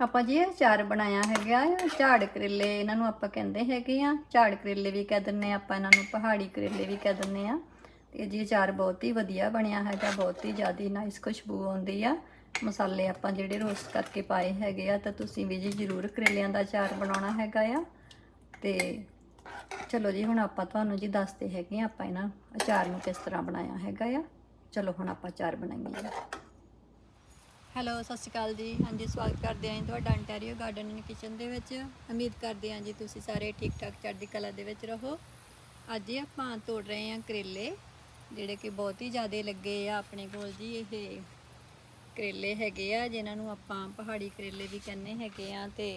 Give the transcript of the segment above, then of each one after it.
ਆਪਾਂ ਜੀ ਇਹ ਅਚਾਰ ਬਣਾਇਆ ਹੈਗਾ ਆ, ਝਾੜ ਕਰੇਲੇ ਇਹਨਾਂ ਨੂੰ ਆਪਾਂ ਕਹਿੰਦੇ ਹੈਗੇ ਆ। ਝਾੜ ਕਰੇਲੇ ਵੀ ਕਹਿ ਦਿੰਨੇ ਆ, ਆਪਾਂ ਇਹਨਾਂ ਨੂੰ ਪਹਾੜੀ ਕਰੇਲੇ ਵੀ ਕਹਿ ਦਿੰਨੇ ਆ। ਤੇ ਜੀ ਅਚਾਰ ਬਹੁਤ ਹੀ ਵਧੀਆ ਬਣਿਆ ਹੈਗਾ, ਬਹੁਤ ਹੀ ਜ਼ਿਆਦੀ ਨਾਈਸ ਖੁਸ਼ਬੂ ਆਉਂਦੀ ਆ। ਮਸਾਲੇ ਆਪਾਂ ਜਿਹੜੇ ਰੋਸਟ ਕਰਕੇ ਪਾਏ ਹੈਗੇ ਆ, ਤਾਂ ਤੁਸੀਂ ਵੀ ਜੀ ਜ਼ਰੂਰ ਕਰੇਲਿਆਂ ਦਾ ਅਚਾਰ ਬਣਾਉਣਾ ਹੈਗਾ ਆ। ਤੇ ਚਲੋ ਜੀ, ਹੁਣ ਆਪਾਂ ਤੁਹਾਨੂੰ ਜੀ ਦੱਸਦੇ ਹੈਗੇ ਆ ਆਪਾਂ ਇਹਨਾਂ ਅਚਾਰ ਨੂੰ ਕਿਸ ਤਰ੍ਹਾਂ ਬਣਾਇਆ ਹੈਗਾ ਆ। ਚਲੋ ਹੁਣ ਆਪਾਂ ਅਚਾਰ ਬਣਾਈਏ। ਹੈਲੋ ਸਤਿ ਸ਼੍ਰੀ ਅਕਾਲ ਜੀ। ਹਾਂਜੀ ਸਵਾਗਤ ਕਰਦੇ ਆਂ ਜੀ ਤੁਹਾਡਾ ਅੰਟੈਰੀਓ ਗਾਰਡਨ ਐਂਡ ਕਿਚਨ ਦੇ ਵਿੱਚ। ਉਮੀਦ ਕਰਦੇ ਆਂ ਜੀ ਤੁਸੀਂ ਸਾਰੇ ਠੀਕ ਠਾਕ ਚੜ੍ਹਦੀ ਕਲਾ ਦੇ ਵਿੱਚ ਰਹੋ। ਅੱਜ ਇਹ ਆਪਾਂ ਤੋੜ ਰਹੇ ਆਂ ਕਰੇਲੇ ਜਿਹੜੇ ਕਿ ਬਹੁਤ ਹੀ ਜ਼ਿਆਦੇ ਲੱਗੇ ਆ ਆਪਣੇ ਕੋਲ ਜੀ। ਇਹ ਕਰੇਲੇ ਹੈਗੇ ਆ ਜਿਨ੍ਹਾਂ ਨੂੰ ਆਪਾਂ ਪਹਾੜੀ ਕਰੇਲੇ ਵੀ ਕਹਿੰਦੇ ਹੈਗੇ ਆ ਤੇ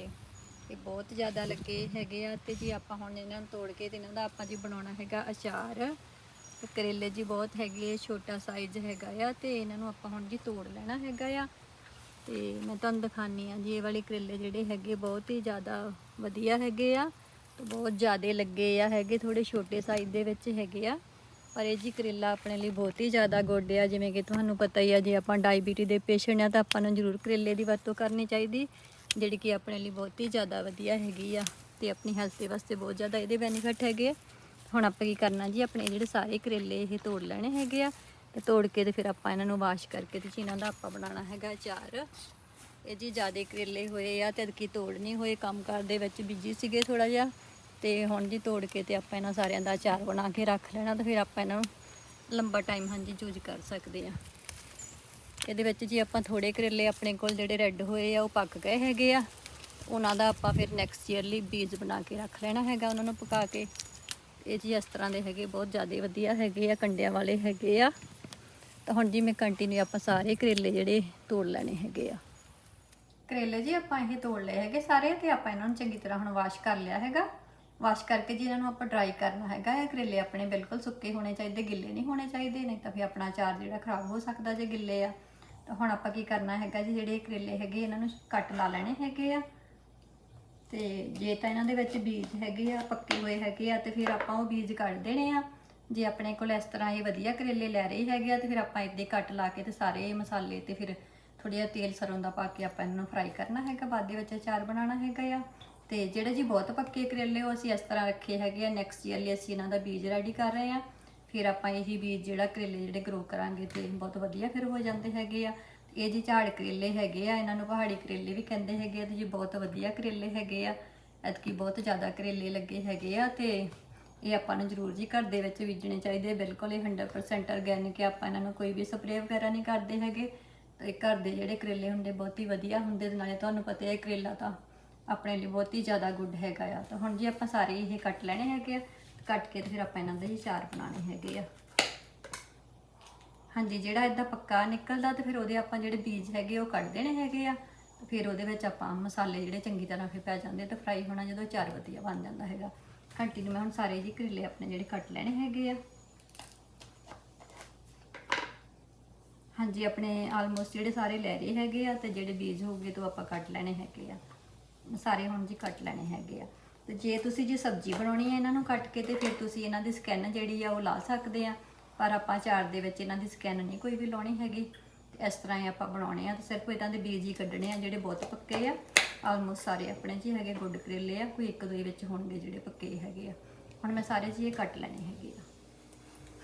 ਇਹ ਬਹੁਤ ਜ਼ਿਆਦਾ ਲੱਗੇ ਹੈਗੇ ਆ। ਤੇ ਜੀ ਆਪਾਂ ਹੁਣ ਇਹਨਾਂ ਨੂੰ ਤੋੜ ਕੇ ਤੇ ਇਹਨਾਂ ਦਾ ਆਪਾਂ ਜੀ ਬਣਾਉਣਾ ਹੈਗਾ ਅਚਾਰ। ਕਰੇਲੇ ਜੀ ਬਹੁਤ ਹੈਗੇ ਆ, ਛੋਟਾ ਸਾਈਜ਼ ਹੈਗਾ ਆ ਤੇ ਇਹਨਾਂ ਨੂੰ ਆਪਾਂ ਹੁਣ ਜੀ ਤੋੜ ਲੈਣਾ ਹੈਗਾ ਆ। ਤੇ ਮੈਂ ਤੁਹਾਨੂੰ ਦਿਖਾਨੀ ਆ ਜੀ, ਇਹ ਵਾਲੇ ਕਰੇਲੇ ਜਿਹੜੇ ਹੈਗੇ ਬਹੁਤ ਹੀ ਜ਼ਿਆਦਾ ਵਧੀਆ ਹੈਗੇ ਆ ਤੇ ਬਹੁਤ ਜ਼ਿਆਦੇ ਲੱਗੇ ਆ ਹੈਗੇ ਥੋੜੇ ਛੋਟੇ ਸਾਈਜ਼ ਦੇ ਵਿੱਚ ਹੈਗੇ ਆ। ਪਰ ਇਹ ਜੀ ਕਰੇਲਾ ਆਪਣੇ ਲਈ ਬਹੁਤ ਹੀ ਜ਼ਿਆਦਾ ਗੁੱਡ ਆ, ਜਿਵੇਂ ਕਿ ਤੁਹਾਨੂੰ ਪਤਾ ਹੀ ਆ, ਜੇ ਆਪਾਂ ਡਾਇਬੀਟੀ ਦੇ ਪੇਸ਼ੈਂਟ ਆ ਤਾਂ ਆਪਾਂ ਨੂੰ ਜ਼ਰੂਰ ਕਰੇਲੇ ਦੀ ਵਰਤੋਂ ਕਰਨੀ ਚਾਹੀਦੀ, ਜਿਹੜੀ ਕਿ ਆਪਣੇ ਲਈ ਬਹੁਤ ਹੀ ਜ਼ਿਆਦਾ ਵਧੀਆ ਹੈਗੀ ਆ ਤੇ ਆਪਣੀ ਹੈਲਥ ਦੇ ਵਾਸਤੇ ਬਹੁਤ ਜ਼ਿਆਦਾ ਇਹਦੇ ਬੈਨੀਫਿਟ ਹੈਗੇ ਆ। ਹੁਣ ਆਪਾਂ ਕੀ ਕਰਨਾ ਜੀ, ਆਪਣੇ ਜਿਹੜੇ ਸਾਰੇ ਕਰੇਲੇ ਇਹ ਤੋੜ ਲੈਣੇ ਹੈਗੇ ਆ। ਤੇ ਤੋੜ ਕੇ ਤੇ ਫਿਰ ਆਪਾਂ ਇਹਨਾਂ ਨੂੰ ਵਾਸ਼ ਕਰਕੇ ਤੇ ਇਹਨਾਂ ਦਾ ਆਪਾਂ ਬਣਾਉਣਾ ਹੈਗਾ ਅਚਾਰ। ਇਹ ਜੀ ਜਿਆਦੇ ਕਰੇਲੇ ਹੋਏ ਆ ਤੇ ਅਦਕੀ ਤੋੜ ਨਹੀਂ ਹੋਏ ਕੰਮਕਾਰ ਦੇ ਵਿੱਚ ਬਿਜ਼ੀ ਸੀਗੇ ਥੋੜਾ ਜਿਹਾ। ਤੇ ਹੁਣ ਜੀ ਤੋੜ ਕੇ ਤੇ ਆਪਾਂ ਇਹਨਾਂ ਸਾਰਿਆਂ ਦਾ ਅਚਾਰ ਬਣਾ ਕੇ ਰੱਖ ਲੈਣਾ ਤੇ ਫਿਰ ਆਪਾਂ ਇਹਨਾਂ ਨੂੰ ਲੰਬਾ ਟਾਈਮ ਹਾਂਜੀ ਯੂਜ਼ ਕਰ ਸਕਦੇ ਆ। ਇਹਦੇ ਵਿੱਚ ਜੀ ਆਪਾਂ ਥੋੜੇ ਕਰੇਲੇ ਆਪਣੇ ਕੋਲ ਜਿਹੜੇ ਰੈੱਡ ਹੋਏ ਆ, ਉਹ ਪੱਕ ਗਏ ਹੈਗੇ ਆ। ਉਹਨਾਂ ਦਾ ਆਪਾਂ ਫਿਰ ਨੈਕਸਟ ਈਅਰ ਲਈ ਬੀਜ ਬਣਾ ਕੇ ਰੱਖ ਲੈਣਾ ਹੈਗਾ ਉਹਨਾਂ ਨੂੰ ਪਕਾ ਕੇ। ਇਹ ਜੀ ਇਸ ਤਰ੍ਹਾਂ ਦੇ ਹੈਗੇ, ਬਹੁਤ ਜ਼ਿਆਦਾ ਵਧੀਆ ਹੈਗੇ ਆ, ਕੰਡਿਆਂ ਵਾਲੇ ਹੈਗੇ ਆ। ਤਾਂ ਹੁਣ ਜੀ ਮੈਂ ਕੰਟੀਨਿਊ ਆਪਾਂ ਸਾਰੇ ਕਰੇਲੇ ਜਿਹੜੇ ਤੋੜ ਲੈਣੇ ਹੈਗੇ ਆ। ਕਰੇਲੇ ਜੀ ਆਪਾਂ ਇਹ ਤੋੜ ਲਏ ਹੈਗੇ ਸਾਰੇ ਤੇ ਆਪਾਂ ਇਹਨਾਂ ਨੂੰ ਚੰਗੀ ਤਰ੍ਹਾਂ ਹੁਣ ਵਾਸ਼ ਕਰ ਲਿਆ ਹੈਗਾ। ਵਾਸ਼ ਕਰਕੇ ਜੀ ਇਹਨਾਂ ਨੂੰ ਆਪਾਂ ਡਰਾਈ ਕਰਨਾ ਹੈਗਾ। ਇਹ ਕਰੇਲੇ ਆਪਣੇ ਬਿਲਕੁਲ ਸੁੱਕੇ ਹੋਣੇ ਚਾਹੀਦੇ, ਗਿੱਲੇ ਨਹੀਂ ਹੋਣੇ ਚਾਹੀਦੇ, ਨਹੀਂ ਤਾਂ ਫਿਰ ਆਪਣਾ ਅਚਾਰ ਜਿਹੜਾ ਖਰਾਬ ਹੋ ਸਕਦਾ ਜੇ ਗਿੱਲੇ ਆ। ਤਾਂ ਹੁਣ ਆਪਾਂ ਕੀ ਕਰਨਾ ਹੈਗਾ ਜੀ, ਜਿਹੜੇ ਕਰੇਲੇ ਹੈਗੇ ਇਹਨਾਂ ਨੂੰ ਕੱਟ ਲਾ ਲੈਣੇ ਹੈਗੇ ਆ। ਤੇ ਜੇ ਤਾਂ ਇਹਨਾਂ ਦੇ ਵਿੱਚ ਬੀਜ ਹੈਗੇ ਆ, ਪੱਕੇ ਹੋਏ ਹੈਗੇ ਆ ਤੇ ਫਿਰ ਆਪਾਂ ਉਹ ਬੀਜ ਕੱਢ ਦੇਣੇ ਆ। ਜੇ ਆਪਣੇ ਕੋਲ ਇਸ ਤਰ੍ਹਾਂ ਇਹ ਵਧੀਆ ਕਰੇਲੇ ਲੈ ਰਹੇ ਹੈਗੇ ਆ, ਤੇ ਫਿਰ ਆਪਾਂ ਇੱਦੇ ਕੱਟ ਲਾ ਕੇ ਤੇ ਸਾਰੇ ਮਸਾਲੇ ਤੇ ਫਿਰ ਥੋੜਾ ਜਿਹਾ ਤੇਲ ਸਰੋਂ ਦਾ ਪਾ ਕੇ ਆਪਾਂ ਇਹਨੂੰ ਫਰਾਈ ਕਰਨਾ ਹੈਗਾ, ਬਾਅਦ ਦੇ ਵਿੱਚ ਅਚਾਰ ਬਣਾਉਣਾ ਹੈਗਾ ਆ। ਤੇ ਜਿਹੜੇ ਜੀ ਬਹੁਤ ਪੱਕੇ ਕਰੇਲੇ ਉਹ ਅਸੀਂ ਇਸ ਤਰ੍ਹਾਂ ਰੱਖੇ ਹੈਗੇ ਆ ਨੈਕਸਟ ਈਅਰ ਲਈ ਅਸੀਂ ਇਹਨਾਂ ਦਾ ਬੀਜ ਰੈਡੀ ਕਰ ਰਹੇ ਆ। ਫਿਰ ਆਪਾਂ ਇਹੀ ਬੀਜ ਜਿਹੜਾ ਕਰੇਲੇ ਜਿਹੜੇ ਗਰੋ ਕਰਾਂਗੇ ਤੇ ਬਹੁਤ ਵਧੀਆ ਫਿਰ ਹੋ ਜਾਂਦੇ ਹੈਗੇ ਆ। ਇਹ ਜੀ ਝਾੜ ਕਰੇਲੇ ਹੈਗੇ ਆ, ਇਹਨਾਂ ਨੂੰ ਪਹਾੜੀ ਕਰੇਲੇ ਵੀ ਕਹਿੰਦੇ ਹੈਗੇ ਆ, ਤੇ ਜੀ ਬਹੁਤ ਵਧੀਆ ਕਰੇਲੇ ਹੈਗੇ ਆ। ਐਤਕੀ ਬਹੁਤ ਜ਼ਿਆਦਾ ਕਰੇਲੇ ਲੱਗੇ ਹੈਗੇ ਆ ਤੇ ਇਹ ਆਪਾਂ ਨੂੰ ਜ਼ਰੂਰ ਜੀ ਘਰ ਦੇ ਵਿੱਚ ਬੀਜਣੇ ਚਾਹੀਦੇ ਬਿਲਕੁਲ ਇਹ 100% ਆਰਗੈਨਿਕ ਹੈ ਆਪਾਂ ਇਹਨਾਂ ਨੂੰ ਕੋਈ ਵੀ ਸਪਰੇਅ ਵਗੈਰਾ ਨਹੀਂ ਕਰਦੇ ਹੈਗੇ। ਤੇ ਘਰ ਦੇ ਜਿਹੜੇ ਕਰੇਲੇ ਹੁੰਦੇ ਬਹੁਤ ਹੀ ਵਧੀਆ ਹੁੰਦੇ ਨਾਲੇ ਤੁਹਾਨੂੰ ਪਤਾ ਹੈ ਕਰੇਲਾ ਤਾਂ ਆਪਣੇ ਲਈ ਬਹੁਤ ਹੀ ਜ਼ਿਆਦਾ ਗੁੱਡ ਹੈਗਾ ਆ। ਤਾਂ ਹੁਣ ਜੀ ਆਪਾਂ ਸਾਰੇ ਇਹ ਕੱਟ ਲੈਣੇ ਹੈਗੇ ਆ। ਕੱਟ ਕੇ ਤੇ ਫਿਰ ਆਪਾਂ ਇਹਨਾਂ ਦੇ ਹੀ ਚਾਰ ਬਣਾਉਣੇ ਹੈਗੇ ਆ। ਹਾਂਜੀ, ਜਿਹੜਾ ਇਦਾਂ ਪੱਕਾ ਨਿਕਲਦਾ ਤੇ ਫਿਰ ਉਹਦੇ ਆਪਾਂ ਜਿਹੜੇ ਬੀਜ ਹੈਗੇ ਉਹ ਕੱਢ ਦੇਣੇ ਹੈਗੇ ਆ। ਤੇ ਫਿਰ ਉਹਦੇ ਵਿੱਚ ਆਪਾਂ ਮਸਾਲੇ ਜਿਹੜੇ ਚੰਗੀ ਤਰ੍ਹਾਂ ਫਿਰ ਪੈ ਜਾਂਦੇ ਤੇ ਫਰਾਈ ਹੋਣਾ ਜਦੋਂ ਚਾਰ ਵਧੀਆ ਬਣ ਜਾਂਦਾ ਹੈਗਾ। ਕੰਟੀਨਿਊ ਮੈਂ ਹੁਣ ਸਾਰੇ ਜੀ ਕਰੇਲੇ ਆਪਣੇ ਜਿਹੜੇ ਕੱਟ ਲੈਣੇ ਹੈਗੇ ਆ। ਹਾਂਜੀ, ਆਪਣੇ ਆਲਮੋਸਟ ਜਿਹੜੇ ਸਾਰੇ ਲੈ ਰਹੇ ਹੈਗੇ ਆ ਤੇ ਜਿਹੜੇ ਬੀਜ ਹੋਗੇ ਤੋਂ ਆਪਾਂ ਕੱਟ ਲੈਣੇ ਹੈਗੇ ਆ। ਸਾਰੇ ਹੁਣ ਜੀ ਕੱਟ ਲੈਣੇ ਹੈਗੇ ਆ। ਤੇ ਜੇ ਤੁਸੀਂ ਜੇ ਸਬਜ਼ੀ ਬਣਾਉਣੀ ਹੈ ਇਹਨਾਂ ਨੂੰ ਕੱਟ ਕੇ ਤੇ ਫਿਰ ਤੁਸੀਂ ਇਹਨਾਂ ਦੀ ਸਕਿਨ ਜਿਹੜੀ ਆ ਉਹ ਲਾ ਸਕਦੇ ਆ। ਪਰ ਆਪਾਂ ਚਾਰ ਦੇ ਵਿੱਚ ਇਹਨਾਂ ਦੀ ਸਕਿਨ ਨਹੀਂ ਕੋਈ ਵੀ ਲਾਉਣੀ ਹੈਗੀ। ਤੇ ਇਸ ਤਰ੍ਹਾਂ ਹੀ ਆਪਾਂ ਬਣਾਉਣੇ ਆ ਤੇ ਸਿਰਫ ਇਹਨਾਂ ਦੇ ਬੀਜ ਹੀ ਕੱਢਣੇ ਆ ਜਿਹੜੇ ਬਹੁਤ ਪੱਕੇ ਆ। ਆਲਮੋਸਟ ਸਾਰੇ ਆਪਣੇ ਜੀ ਹੈਗੇ ਗੁੱਡ ਕਰੇਲੇ ਆ, ਕੋਈ ਇੱਕ ਦੋ ਹੀ ਵਿੱਚ ਹੋਣਗੇ ਜਿਹੜੇ ਪੱਕੇ ਹੈਗੇ ਆ। ਹੁਣ ਮੈਂ ਸਾਰੇ ਜੀ ਇਹ ਕੱਟ ਲੈਣੇ ਹੈਗੇ ਆ।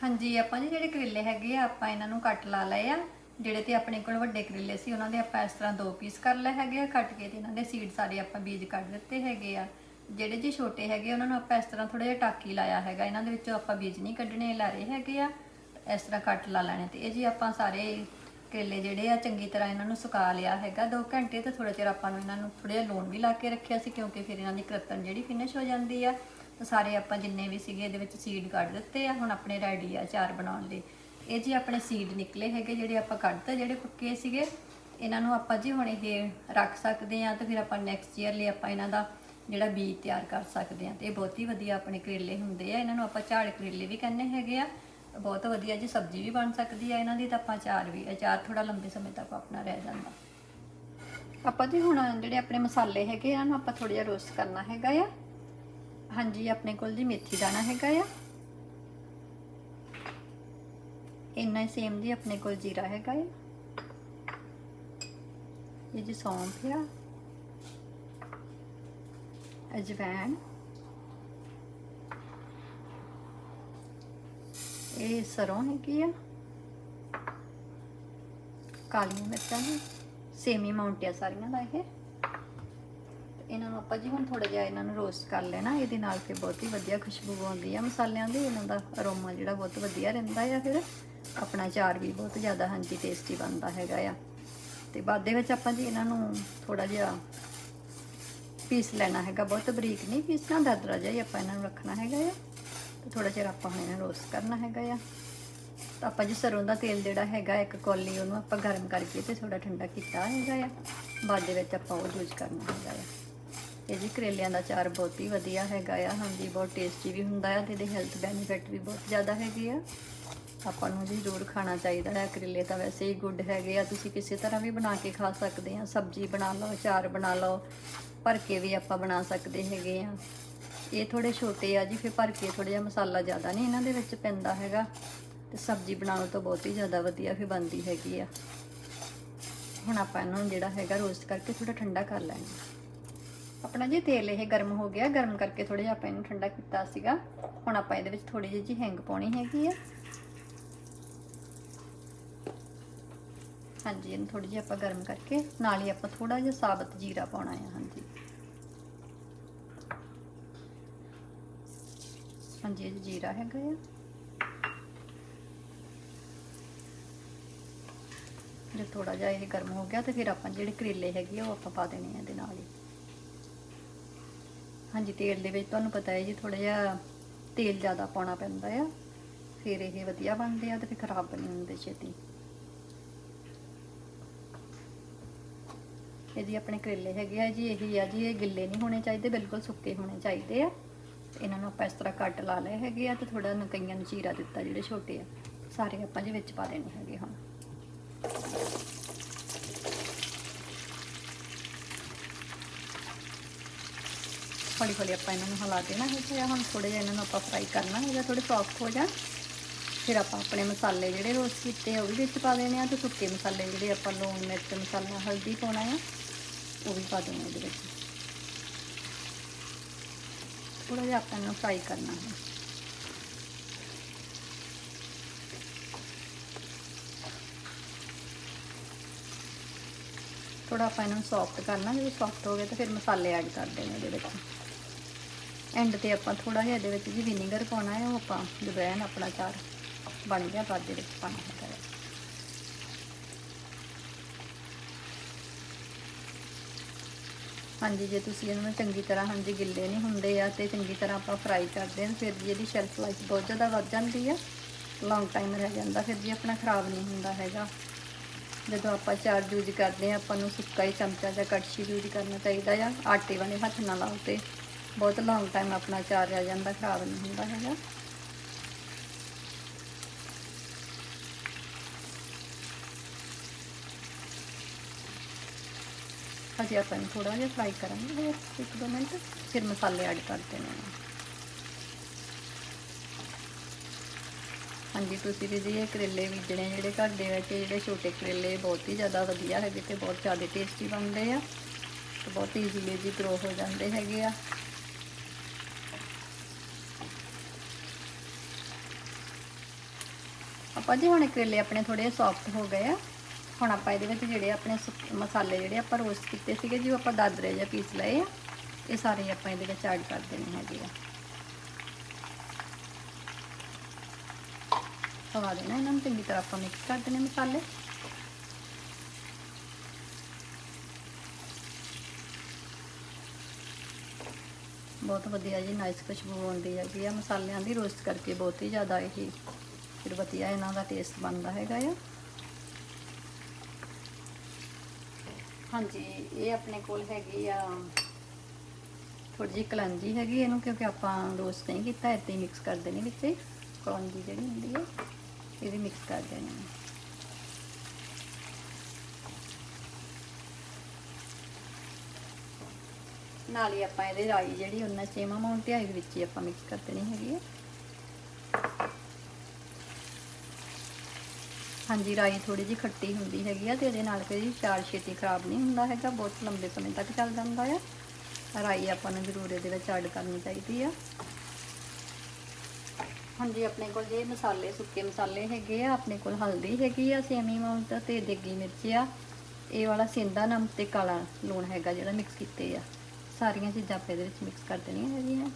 ਹਾਂਜੀ, ਆਪਾਂ ਜੀ ਜਿਹੜੇ ਕਰੇਲੇ ਹੈਗੇ ਆ, ਆਪਾਂ ਇਹਨਾਂ ਨੂੰ ਕੱਟ ਲਾ ਲਏ ਆ। ਜਿਹੜੇ ਤੇ ਆਪਣੇ ਕੋਲ ਵੱਡੇ ਕਰੇਲੇ ਸੀ, ਉਹਨਾਂ ਦੇ ਆਪਾਂ ਇਸ ਤਰ੍ਹਾਂ ਦੋ ਪੀਸ ਕਰ ਲਏ ਹੈਗੇ ਆ, ਕੱਟ ਕੇ ਤੇ ਇਹਨਾਂ ਦੇ ਸੀਡ ਸਾਰੇ ਆਪਾਂ ਬੀਜ ਕੱਢ ਦਿੱਤੇ ਹੈਗੇ ਆ। ਜਿਹੜੇ ਜੀ ਛੋਟੇ ਹੈਗੇ, ਉਹਨਾਂ ਨੂੰ ਆਪਾਂ ਇਸ ਤਰ੍ਹਾਂ ਥੋੜਾ ਜਿਹਾ ਟਾਕੀ ਲਾਇਆ ਹੈਗਾ, ਇਹਨਾਂ ਦੇ ਵਿੱਚੋਂ ਆਪਾਂ ਬੀਜ ਨਹੀਂ ਕੱਢਣੇ ਲਾਰੇ ਹੈਗੇ ਆ। ਇਸ ਤਰ੍ਹਾਂ ਕੱਟ ਲਾ ਲੈਣੇ ਤੇ ਇਹ ਜੀ ਆਪਾਂ ਸਾਰੇ ਕਰੇਲੇ ਜਿਹੜੇ ਆ ਚੰਗੀ ਤਰ੍ਹਾਂ ਇਹਨਾਂ ਨੂੰ ਸੁਕਾ ਲਿਆ ਹੈਗਾ। 2 ਘੰਟੇ ਤੇ ਥੋੜਾ ਚਿਰ ਆਪਾਂ ਨੂੰ ਇਹਨਾਂ ਨੂੰ ਥੋੜਾ ਜਿਹਾ ਲੂਣ ਵੀ ਲਾ ਕੇ ਰੱਖਿਆ ਸੀ ਕਿਉਂਕਿ ਫਿਰ ਇਹਨਾਂ ਦੀ ਕਰਤਨ ਜਿਹੜੀ ਫਿਨਿਸ਼ ਹੋ ਜਾਂਦੀ ਆ। ਤਾਂ ਸਾਰੇ ਆਪਾਂ ਜਿੰਨੇ ਵੀ ਸੀਗੇ ਇਹਦੇ ਵਿੱਚ ਸੀਡ ਕੱਢ ਦਿੱਤੇ ਆ। ਹੁਣ ਆਪਣੇ ਰੈਡੀ ਆ ਅਚਾਰ ਬਣਾਉਣ ਲਈ ਇਹ ਜੀ ਆਪਣੇ ਸੀਡ ਨਿਕਲੇ ਹੈਗੇ ਜਿਹੜੇ ਆਪਾਂ ਕੱਢਤੇ, ਜਿਹੜੇ ਪੱਕੇ ਸੀਗੇ। ਇਹਨਾਂ ਨੂੰ ਆਪਾਂ ਜੀ ਹੁਣ ਇਹ ਰੱਖ ਸਕਦੇ ਆ ਤੇ ਫਿਰ ਆਪਾਂ ਨੈਕਸਟ ਈਅਰ ਲਈ ਆਪਾਂ ਇਹਨਾਂ ਦਾ ਜਿਹੜਾ ਬੀਜ ਤਿਆਰ ਕਰ ਸਕਦੇ ਆ। ਤੇ ਇਹ ਬਹੁਤ ਹੀ ਵਧੀਆ ਆਪਣੇ ਕਰੇਲੇ ਹੁੰਦੇ ਆ। ਇਹਨਾਂ ਨੂੰ ਆਪਾਂ ਝਾੜ ਕਰੇਲੇ ਵੀ ਕਹਿੰਦੇ ਹੈਗੇ ਆ। ਬਹੁਤ ਵਧੀਆ ਜੀ, ਸਬਜ਼ੀ ਵੀ ਬਣ ਸਕਦੀ ਆ ਇਹਨਾਂ ਦੀ ਤਾਂ ਆਪਾਂ ਅਚਾਰ ਵੀ, ਅਚਾਰ ਥੋੜਾ ਲੰਬੇ ਸਮੇਂ ਤੱਕ ਆਪਣਾ ਰਹਿ ਜਾਂਦਾ। ਆਪਾਂ ਜੀ ਹੁਣ ਜਿਹੜੇ ਆਪਣੇ ਮਸਾਲੇ ਹੈਗੇ ਆ ਨਾ ਆਪਾਂ ਥੋੜਾ ਜਿਹਾ ਰੋਸਟ ਕਰਨਾ ਹੈਗਾ ਆ। ਹਾਂਜੀ, ਆਪਣੇ ਕੋਲ ਜੀ ਮੇਥੀ ਦਾਣਾ ਹੈਗਾ ਆ। ਇੰਨਾ ਹੀ ਸੇਮ ਜੀ ਆਪਣੇ ਕੋਲ ਜੀਰਾ ਹੈਗਾ ਆ। ਇਹ ਜੀ ਸੌਂਫ ਆ। ਅਜਵਾਇਣ ਇਹ ਸਰੋਂ ਹੈਗੀ ਆ। ਕਾਲੀਆਂ ਮਿਰਚਾਂ ਨੇ। ਸੇਮੀ ਆ ਸਾਰੀਆਂ ਦਾ ਇਹ। ਇਹਨਾਂ ਨੂੰ ਆਪਾਂ ਜੀ ਹੁਣ ਥੋੜਾ ਜਿਹਾ ਇਹਨਾਂ ਨੂੰ ਰੋਸਟ ਕਰ ਲੈਣਾ। ਇਹਦੇ ਨਾਲ ਫਿਰ ਬਹੁਤ ਹੀ ਵਧੀਆ ਖੁਸ਼ਬੂ ਆਉਂਦੀ ਆ ਮਸਾਲਿਆਂ ਦੀ। ਇਹਨਾਂ ਦਾ ਅਰੋਮਾ ਜਿਹੜਾ ਬਹੁਤ ਵਧੀਆ ਰਹਿੰਦਾ ਆ ਫਿਰ। ਆਪਣਾ ਚਾਰ ਵੀ ਬਹੁਤ ਜ਼ਿਆਦਾ ਹਾਂਜੀ ਟੇਸਟੀ ਬਣਦਾ ਹੈਗਾ ਆ। ਤੇ ਬਾਅਦ ਦੇ ਵਿੱਚ ਆਪਾਂ ਜੀ ਇਹਨਾਂ ਨੂੰ ਥੋੜਾ ਜਿਹਾ ਪੀਸ ਲੈਣਾ ਹੈਗਾ। ਬਹੁਤ ਬਰੀਕ ਨਹੀਂ ਪੀਸਣਾ। ਦਰਦਰਾ ਜਿਹਾ ਹੀ ਆਪਾਂ ਇਹਨਾਂ ਨੂੰ ਰੱਖਣਾ ਹੈਗਾ ਆ। ਥੋੜਾ ਜਿਹਾ ਆਪਾਂ ਹੁਣ ਇਹਨਾਂ ਰੋਸਟ ਕਰਨਾ ਹੈਗਾ ਆ। ਤਾਂ ਆਪਾਂ ਜੀ ਸਰੋਂ ਦਾ ਤੇਲ ਜਿਹੜਾ ਹੈਗਾ, ਇੱਕ ਕੌਲੀ ਉਹਨੂੰ ਆਪਾਂ ਗਰਮ ਕਰਕੇ ਤੇ ਥੋੜਾ ਠੰਡਾ ਕੀਤਾ ਹੈਗਾ ਆ। ਬਾਅਦ ਦੇ ਵਿੱਚ ਆਪਾਂ ਉਹ ਯੂਜ਼ ਕਰਨਾ ਹੈਗਾ ਆ। ਇਹ ਜੀ ਕਰੇਲਿਆਂ ਦਾ ਚਾਰ ਬਹੁਤ ਹੀ ਵਧੀਆ ਹੈਗਾ ਆ। ਹਾਂਜੀ, ਬਹੁਤ ਟੇਸਟੀ ਵੀ ਹੁੰਦਾ ਆ ਤੇ ਇਹਦੇ ਹੈਲਥ ਬੈਨੀਫਿਟ ਵੀ ਬਹੁਤ ਜ਼ਿਆਦਾ ਹੈਗੇ ਆ। ਆਪਾਂ ਨੂੰ ਜੀ ਜ਼ਰੂਰ ਖਾਣਾ ਚਾਹੀਦਾ ਹੈ ਕਰੇਲੇ ਤਾਂ ਵੈਸੇ ਹੀ ਗੁੱਡ ਹੈਗੇ ਆ। ਤੁਸੀਂ ਕਿਸੇ ਤਰ੍ਹਾਂ ਵੀ ਬਣਾ ਕੇ ਖਾ ਸਕਦੇ ਆ। ਸਬਜ਼ੀ ਬਣਾ ਲਓ ਚਾਰ ਬਣਾ ਲਓ, ਭਰ ਕੇ ਵੀ ਆਪਾਂ ਬਣਾ ਸਕਦੇ ਹੈਗੇ ਆ। ਇਹ ਥੋੜੇ ਛੋਟੇ ਆ ਜੀ, ਫਿਰ ਭਰ ਕੇ ਥੋੜਾ ਜਿਹਾ ਮਸਾਲਾ ਜ਼ਿਆਦਾ ਨਹੀਂ ਇਹਨਾਂ ਦੇ ਵਿੱਚ ਪੈਂਦਾ ਹੈਗਾ। ਤੇ ਸਬਜ਼ੀ ਬਣਾਉਣ ਤੋਂ ਬਹੁਤ ਹੀ ਜ਼ਿਆਦਾ ਵਧੀਆ ਫਿਰ ਬਣਦੀ ਹੈਗੀ ਆ। ਹੁਣ ਆਪਾਂ ਇਹਨੂੰ ਜਿਹੜਾ ਹੈਗਾ ਰੋਸਟ ਕਰਕੇ ਥੋੜਾ ਠੰਡਾ ਕਰ ਲੈਣਾ। ਆਪਣਾ ਜੀ ਤੇਲ ਇਹ ਗਰਮ ਹੋ ਗਿਆ, ਗਰਮ ਕਰਕੇ ਥੋੜਾ ਜਿਹਾ ਆਪਾਂ ਇਹਨੂੰ ਠੰਡਾ ਕੀਤਾ ਸੀਗਾ। ਹੁਣ ਆਪਾਂ ਇਹਦੇ ਵਿੱਚ ਥੋੜੀ ਜਿਹੀ ਜੀ ਹਿੰਗ ਪਾਉਣੀ ਹੈਗੀ ਆ। ਹਾਂਜੀ, ਇਹਨੂੰ ਥੋੜੀ ਜਿਹੀ ਆਪਾਂ ਗਰਮ ਕਰਕੇ ਨਾਲ ਹੀ ਆਪਾਂ ਥੋੜਾ ਜਿਹਾ ਸਾਬਤ ਜੀਰਾ ਪਾਉਣਾ ਹੈ ਹਾਂਜੀ। ਹਾਂਜੀ ਇਹ ਜੀਰਾ ਹੈਗਾ ਆ। ਜੇ ਥੋੜਾ ਜਿਹਾ ਇਹ ਗਰਮ ਹੋ ਗਿਆ ਤੇ ਫਿਰ ਆਪਾਂ ਜਿਹੜੇ ਕਰੇਲੇ ਹੈਗੇ ਆ ਉਹ ਆਪਾਂ ਪਾ ਦੇਣੇ ਆ ਇਹਦੇ ਨਾਲ ਹੀ। ਹਾਂਜੀ, ਤੇਲ ਦੇ ਵਿੱਚ ਤੁਹਾਨੂੰ ਪਤਾ ਹੈ ਜੀ ਥੋੜਾ ਜਿਹਾ ਤੇਲ ਜ਼ਿਆਦਾ ਪਾਉਣਾ ਪੈਂਦਾ ਆ। ਫਿਰ ਇਹ ਵਧੀਆ ਬਣਦੇ ਆ ਤੇ ਫਿਰ ਖਰਾਬ ਨਹੀਂ ਹੁੰਦੇ ਛੇਤੀ। ਇਹ ਜੀ ਆਪਣੇ ਕਰੇਲੇ ਹੈਗੇ ਆ ਜੀ, ਇਹੀ ਆ ਜੀ, ਇਹ ਗਿੱਲੇ ਨਹੀਂ ਹੋਣੇ ਚਾਹੀਦੇ, ਬਿਲਕੁਲ ਸੁੱਕੇ ਹੋਣੇ ਚਾਹੀਦੇ ਆ। ਇਹਨਾਂ ਨੂੰ ਆਪਾਂ ਇਸ ਤਰ੍ਹਾਂ ਕੱਟ ਲਾ ਲਏ ਹੈਗੇ ਆ ਤੇ ਥੋੜਾ ਨਕਈਆਂ ਨੂੰ ਚੀਰਾ ਦਿੱਤਾ ਜਿਹੜੇ ਛੋਟੇ ਆ। ਸਾਰੇ ਆਪਾਂ ਜੇ ਵਿੱਚ ਪਾ ਦੇਣੇ ਹੈਗੇ ਹੁਣ। ਹੌਲੀ ਹੌਲੀ ਆਪਾਂ ਇਹਨਾਂ ਨੂੰ ਹਿਲਾ ਦੇਣਾ ਹੈਗਾ ਆ ਹੁਣ ਥੋੜੇ ਜਿਹਾ ਇਹਨਾਂ ਨੂੰ ਆਪਾਂ ਫਰਾਈ ਕਰਨਾ ਹੈਗਾ ਥੋੜੇ ਸੌਫਟ ਹੋ ਜਾਣ। ਫਿਰ ਆਪਾਂ ਆਪਣੇ ਮਸਾਲੇ ਜਿਹੜੇ ਰੋਸਟ ਕੀਤੇ ਆ, ਉਹ ਵੀ ਵਿੱਚ ਪਾ ਦੇਣੇ ਆ ਤੇ ਸੁੱਕੇ ਮਸਾਲੇ ਜਿਹੜੇ ਆਪਾਂ ਲੂਣ, ਮਿਰਚ ਮਸਾਲਾ, ਹਲਦੀ ਪਾਉਣਾ ਆ, ਉਹ ਵੀ ਪਾ ਦੇਣਾ ਇਹਦੇ ਵਿੱਚ। ਥੋੜਾ ਜਿਹਾ ਆਪਾਂ ਇਹਨੂੰ ਫਰਾਈ ਕਰਨਾ ਹੈ ਥੋੜਾ ਆਪਾਂ ਇਹਨੂੰ ਨੂੰ ਸੌਫਟ ਕਰਨਾ, ਜਦੋਂ ਸੌਫਟ ਹੋ ਗਏ ਤਾਂ ਫਿਰ ਮਸਾਲੇ ਐਡ ਕਰ ਦੇਣੇ ਇਹਦੇ ਵਿੱਚ ਐਂਡ ਤੇ ਆਪਾਂ ਥੋੜਾ ਜਿਹਾ ਇਹਦੇ ਵਿੱਚ ਜੀ ਵਿਨੀਗਰ ਪਾਉਣਾ ਹੈ, ਉਹ ਆਪਾਂ ਜਵੈਨ ਆਪਣਾ ਚਾਰ ਬਣ ਗਿਆ, ਬਾਅਦ ਦੇ ਵਿੱਚ ਪਾਣਾ ਹੈ। ਹਾਂਜੀ, ਜੇ ਤੁਸੀਂ ਇਹਨਾਂ ਨੂੰ ਚੰਗੀ ਤਰ੍ਹਾਂ ਹਾਂਜੀ ਗਿੱਲੇ ਨਹੀਂ ਹੁੰਦੇ ਆ ਤੇ ਚੰਗੀ ਤਰ੍ਹਾਂ ਆਪਾਂ ਫਰਾਈ ਕਰਦੇ ਹਾਂ, ਫਿਰ ਜੀ ਇਹਦੀ ਸ਼ੈਲਫ ਲਾਈਫ ਬਹੁਤ ਜ਼ਿਆਦਾ ਵੱਧ ਜਾਂਦੀ ਆ। ਲੌਂਗ ਟਾਈਮ ਰਹਿ ਜਾਂਦਾ, ਫਿਰ ਜੀ ਆਪਣਾ ਖਰਾਬ ਨਹੀਂ ਹੁੰਦਾ ਹੈਗਾ। ਜਦੋਂ ਆਪਾਂ ਚਾਰ ਯੂਜ਼ ਕਰਦੇ ਆ ਆਪਾਂ ਨੂੰ ਸੁੱਕਾ ਹੀ ਚਮਚਾ ਜਾਂ ਕੜਛੀ ਯੂਜ਼ ਕਰਨਾ ਚਾਹੀਦਾ ਆ, ਆਟੇ ਵਾਲੇ ਹੱਥ ਨਾਲ ਲਾਓ ਤੇ। ਬਹੁਤ ਲੌਂਗ ਟਾਈਮ ਆਪਣਾ ਚਾਰ ਰਹਿ ਜਾਂਦਾ, ਖਰਾਬ ਨਹੀਂ ਹੁੰਦਾ ਹੈਗਾ। ਅਸੀਂ ਆਪਾਂ ਨੂੰ ਥੋੜਾ ਜਿਹਾ ਫਰਾਈ ਕਰਾਂਗੇ, ਹੋਰ ਇੱਕ ਦੋ ਮਿੰਟ, ਫਿਰ ਮਸਾਲੇ ਐਡ ਕਰ ਦੇਣੇ ਆ ਹਾਂਜੀ, ਤੁਸੀਂ ਵੀ ਜੀ ਇਹ ਕਰੇਲੇ ਬੀਜਣੇ, ਜਿਹੜੇ ਘਰ ਦੇ ਵਿੱਚ, ਜਿਹੜੇ ਛੋਟੇ ਕਰੇਲੇ, ਬਹੁਤ ਹੀ ਜ਼ਿਆਦਾ ਵਧੀਆ ਹੈਗੇ ਤੇ ਬਹੁਤ ਜ਼ਿਆਦਾ ਟੇਸਟੀ ਬਣਦੇ ਆ ਤੇ ਬਹੁਤ ਈਜ਼ੀਲੀ ਜੀ ਗਰੋ ਹੋ ਜਾਂਦੇ ਹੈਗੇ ਆ। ਆਪਾਂ ਜੀ ਹੁਣ ਕਰੇਲੇ ਆਪਣੇ ਥੋੜੇ ਸੌਫਟ ਹੋ ਗਏ ਆ। ਹੁਣ ਆਪਾਂ ਇਹਦੇ ਵਿੱਚ ਜਿਹੜੇ ਆਪਣੇ ਸੁੱਕ- ਮਸਾਲੇ ਜਿਹੜੇ ਆਪਾਂ ਰੋਸਟ ਕੀਤੇ ਸੀਗੇ ਜੀ, ਉਹ ਆਪਾਂ ਦਾਦਰੇ ਜਾਂ ਪੀਸ ਲਏ ਆ। ਇਹ ਸਾਰੇ ਆਪਾਂ ਇਹਦੇ ਵਿੱਚ ਐਡ ਕਰ ਦੇਣੇ ਹੈਗੇ ਆ। ਪਾ ਦੇਣਾ ਇਹਨਾਂ ਨੂੰ, ਚੰਗੀ ਤਰ੍ਹਾਂ ਆਪਾਂ ਮਿਕਸ ਕਰ ਦੇਣੇ ਮਸਾਲੇ। ਬਹੁਤ ਵਧੀਆ ਜੀ ਨਾਈਸ ਖੁਸ਼ਬੂ ਆਉਂਦੀ ਹੈਗੀ ਆ। ਮਸਾਲਿਆਂ ਦੀ ਰੋਸਟ ਕਰਕੇ ਬਹੁਤ ਹੀ ਜ਼ਿਆਦਾ ਇਹ ਫਿਰ ਵਧੀਆ ਇਹਨਾਂ ਦਾ ਟੇਸਟ ਬਣਦਾ ਹੈਗਾ ਆ। ਹਾਂਜੀ, ਇਹ ਆਪਣੇ ਕੋਲ ਹੈਗੀ ਆ ਥੋੜੀ ਜਿਹੀ ਕਲੰਜੀ ਹੈਗੀ ਇਹਨੂੰ, ਕਿਉਂਕਿ ਆਪਾਂ ਰੋਸਟ ਨਹੀਂ ਕੀਤਾ ਇੱਦਾਂ ਹੀ ਮਿਕਸ ਕਰ ਦੇਣੀ ਵਿੱਚ। ਕਲੰਜੀ ਜਿਹੜੀ ਹੁੰਦੀ ਹੈ ਇਹਦੀ ਮਿਕਸ ਕਰ ਦੇਣੀ ਨਾਲ ਹੀ ਆਪਾਂ ਇਹਦੇ ਰਾਈ ਜਿਹੜੀ, ਉਹਨਾਂ ਸੇਮ ਅਮਾਉਂਟ ਹੈ ਵਿੱਚ ਹੀ ਆਪਾਂ ਮਿਕਸ ਕਰ ਦੇਣੀ ਹੈਗੀ ਹੈ ਹਾਂਜੀ ਰਾਈ ਥੋੜੀ ਜਿਹੀ ਖੱਟੀ ਹੁੰਦੀ ਹੈਗੀ ਆ ਤੇ ਇਹਦੇ ਨਾਲ ਕੋਈ ਚਾਲ ਛੇਤੀ ਖਰਾਬ ਨਹੀਂ ਹੁੰਦਾ ਹੈਗਾ, ਬਹੁਤ ਲੰਬੇ ਸਮੇਂ ਤੱਕ ਚੱਲ ਜਾਂਦਾ ਆ। ਰਾਈ ਆਪਾਂ ਨੂੰ ਜ਼ਰੂਰ ਇਹਦੇ ਵਿੱਚ ਐਡ ਕਰਨੀ ਚਾਹੀਦੀ ਆ। ਹਾਂਜੀ, ਆਪਣੇ ਕੋਲ ਜੇ ਮਸਾਲੇ, ਸੁੱਕੇ ਮਸਾਲੇ ਹੈਗੇ ਆ, ਆਪਣੇ ਕੋਲ ਹਲਦੀ ਹੈਗੀ ਆ, ਸੇਮੀ ਅਮਾਉਂਟ ਤੇ ਦੇਗੀ ਮਿਰਚ ਆ। ਇਹ ਵਾਲਾ ਸਿੰਦਾ ਨਮਕ ਤੇ ਕਾਲਾ ਲੂਣ ਹੈਗਾ ਜਿਹੜਾ ਮਿਕਸ ਕੀਤੇ ਆ। ਸਾਰੀਆਂ ਚੀਜ਼ਾਂ ਆਪਾਂ ਇਹਦੇ ਵਿੱਚ ਮਿਕਸ ਕਰ ਦੇਣੀਆਂ ਹੈਗੀਆਂ।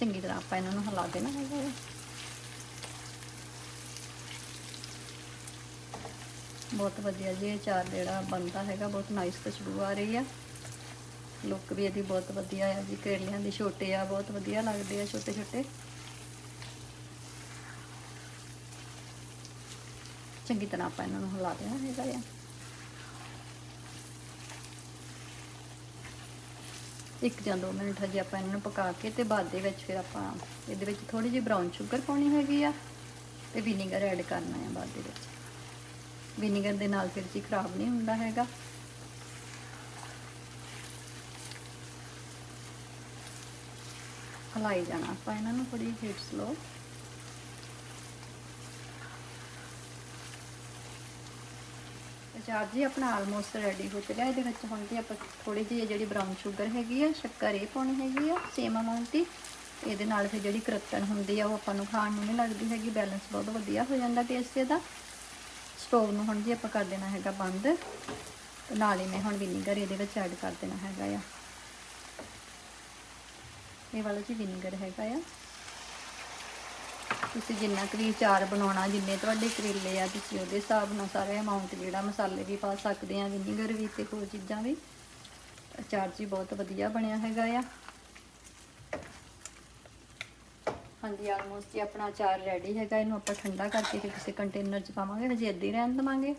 ਚੰਗੀ ਤਰ੍ਹਾਂ ਆਪਾਂ ਇਹਨਾਂ ਨੂੰ ਹਿਲਾ ਦੇਣਾ ਹੈਗਾ ਬਹੁਤ ਵਧੀਆ ਜੀ, ਇਹ ਚਾਰ ਜਿਹੜਾ ਬਣਦਾ ਹੈਗਾ, ਬਹੁਤ ਨਾਈਸ ਖੁਸ਼ਬੂ ਆ ਰਹੀ ਆ। ਲੁੱਕ ਵੀ ਇਹਦੀ ਬਹੁਤ ਵਧੀਆ ਆ ਜੀ, ਕਰੇਲਿਆਂ ਦੇ ਛੋਟੇ ਆ, ਬਹੁਤ ਵਧੀਆ ਲੱਗਦੇ ਆ ਛੋਟੇ ਛੋਟੇ। ਚੰਗੀ ਤਰ੍ਹਾਂ ਆਪਾਂ ਇਹਨਾਂ ਨੂੰ ਹਿਲਾ ਦੇਣਾ ਹੈਗਾ ਆ। ਇੱਕ ਜਾਂ ਦੋ ਮਿੰਟ ਹਜੇ ਆਪਾਂ ਇਹਨਾਂ ਨੂੰ ਪਕਾ ਕੇ ਤੇ ਬਾਅਦ ਦੇ ਵਿੱਚ ਫਿਰ ਆਪਾਂ ਇਹਦੇ ਵਿੱਚ ਥੋੜੀ ਜਿਹੀ ਬਰਾਊਨ ਸ਼ੂਗਰ ਪਾਉਣੀ ਹੈਗੀ ਆ ਤੇ ਵਿਨੀਗਰ ਐਡ ਕਰਨਾ ਹੈ ਬਾਅਦ ਦੇ ਵਿੱਚ। ਵਿਨੀਗਰ ਦੇ ਨਾਲ ਫਿਰ ਜੀ ਖਰਾਬ ਨਹੀਂ ਹੁੰਦਾ ਹੈਗਾ। ਹਲਾਈ ਜਾਣਾ ਆਪਾਂ ਇਹਨਾਂ ਨੂੰ ਥੋੜੀ ਹੀਟ ਸਲੋ ਅਚਾਰ ਜੀ ਆਪਣਾ ਆਲਮੋਸਟ ਰੈਡੀ ਹੋ ਚੁੱਕਿਆ, ਇਹਦੇ ਵਿੱਚ ਹੁਣ ਜੀ ਆਪਾਂ ਥੋੜੀ ਜਿਹੀ ਜਿਹੜੀ ਬਰਾਊਨ ਸ਼ੂਗਰ ਹੈਗੀ ਆ, ਸ਼ੱਕਰ ਇਹ ਪਾਉਣੀ ਹੈਗੀ ਆ ਸੇਮ ਅਮਾਉਂਟ ਦੀ ਇਹਦੇ ਨਾਲ ਫਿਰ ਜਿਹੜੀ ਕਰਤਨ ਹੁੰਦੀ ਆ, ਉਹ ਆਪਾਂ ਨੂੰ ਖਾਣ ਨੂੰ ਨਹੀਂ ਲੱਗਦੀ ਹੈਗੀ ਬੈਲੈਂਸ ਬਹੁਤ ਵਧੀਆ ਹੋ ਜਾਂਦਾ ਟੇਸਟ ਇਹਦਾ। ਸਟੋਵ ਨੂੰ ਹੁਣ ਜੀ ਆਪਾਂ ਕਰ ਦੇਣਾ ਹੈਗਾ ਬੰਦ। ਤੇ ਨਾਲ ਹੀ ਮੈਂ ਹੁਣ ਵਿਨੀਗਰ ਇਹਦੇ ਵਿੱਚ ਐਡ ਕਰ ਦੇਣਾ ਹੈਗਾ ਆ। ਇਹ ਵਾਲਾ ਜੀ ਵਿਨੀਗਰ ਹੈਗਾ ਆ। ਤੁਸੀਂ ਜਿੰਨਾ ਕੁ ਵੀ ਅਚਾਰ ਬਣਾਉਣਾ, ਜਿੰਨੇ ਤੁਹਾਡੇ ਕਰੇਲੇ ਆ, ਤੁਸੀਂ ਉਹਦੇ ਹਿਸਾਬ ਨਾਲ ਸਾਰੇ ਅਮਾਉਂਟ ਜਿਹੜਾ ਮਸਾਲੇ ਵੀ ਪਾ ਸਕਦੇ ਆ ਵਿਨੀਗਰ ਵੀ ਤੇ ਹੋਰ ਚੀਜ਼ਾਂ ਵੀ। ਅਚਾਰ ਜੀ ਬਹੁਤ ਵਧੀਆ ਬਣਿਆ ਹੈਗਾ ਆ। ਹਾਂਜੀ ਆਲਮੋਸਟ ਜੀ ਆਪਣਾ ਅਚਾਰ ਰੈਡੀ ਹੈਗਾ, ਇਹਨੂੰ ਆਪਾਂ ਠੰਡਾ ਕਰਕੇ ਫਿਰ ਕਿਸੇ ਕੰਟੇਨਰ 'ਚ ਪਾਵਾਂਗੇ, ਹਜੇ ਇੱਦਾਂ ਹੀ ਰਹਿਣ ਦੇਵਾਂਗੇ।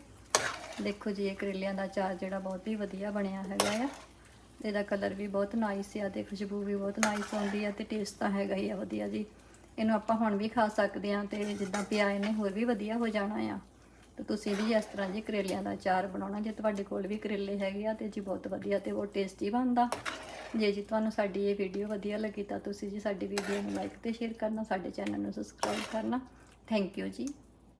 ਦੇਖੋ ਜੀ, ਇਹ ਕਰੇਲਿਆਂ ਦਾ ਅਚਾਰ ਜਿਹੜਾ ਬਹੁਤ ਹੀ ਵਧੀਆ ਬਣਿਆ ਹੈਗਾ ਆ। ਇਹਦਾ ਕਲਰ ਵੀ ਬਹੁਤ ਨਾਈਸ ਆ ਤੇ ਖੁਸ਼ਬੂ ਵੀ ਬਹੁਤ ਨਾਈਸ ਆਉਂਦੀ ਆ ਤੇ ਟੇਸਟ ਤਾਂ ਹੈਗਾ ਹੀ ਆ ਵਧੀਆ ਜੀ। ਇਹਨੂੰ ਆਪਾਂ ਹੁਣ ਵੀ ਖਾ ਸਕਦੇ ਆ ਤੇ ਜਿੱਦਾਂ ਪਿਆ ਇਹਨੇ ਹੋਰ ਵੀ ਵਧੀਆ ਹੋ ਜਾਣਾ ਆ। ਤੇ ਤੁਸੀਂ ਵੀ ਇਸ ਤਰ੍ਹਾਂ ਜੀ ਕਰੇਲਿਆਂ ਦਾ ਅਚਾਰ ਬਣਾਉਣਾ, ਜੇ ਤੁਹਾਡੇ ਕੋਲ ਵੀ ਕਰੇਲੇ ਹੈਗੇ ਆ ਤੇ ਜੀ ਬਹੁਤ ਵਧੀਆ ਤੇ ਬਹੁਤ ਟੇਸਟੀ ਬਣਦਾ। ਜੇ ਜੀ ਤੁਹਾਨੂੰ ਸਾਡੀ ਇਹ ਵੀਡੀਓ ਵਧੀਆ ਲੱਗੀ ਤਾਂ ਤੁਸੀਂ ਜੀ ਸਾਡੀ ਵੀਡੀਓ ਨੂੰ ਲਾਈਕ ਤੇ ਸ਼ੇਅਰ ਕਰਨਾ, ਸਾਡੇ ਚੈਨਲ ਨੂੰ ਸਬਸਕ੍ਰਾਈਬ ਕਰਨਾ। ਥੈਂਕ ਯੂ ਜੀ।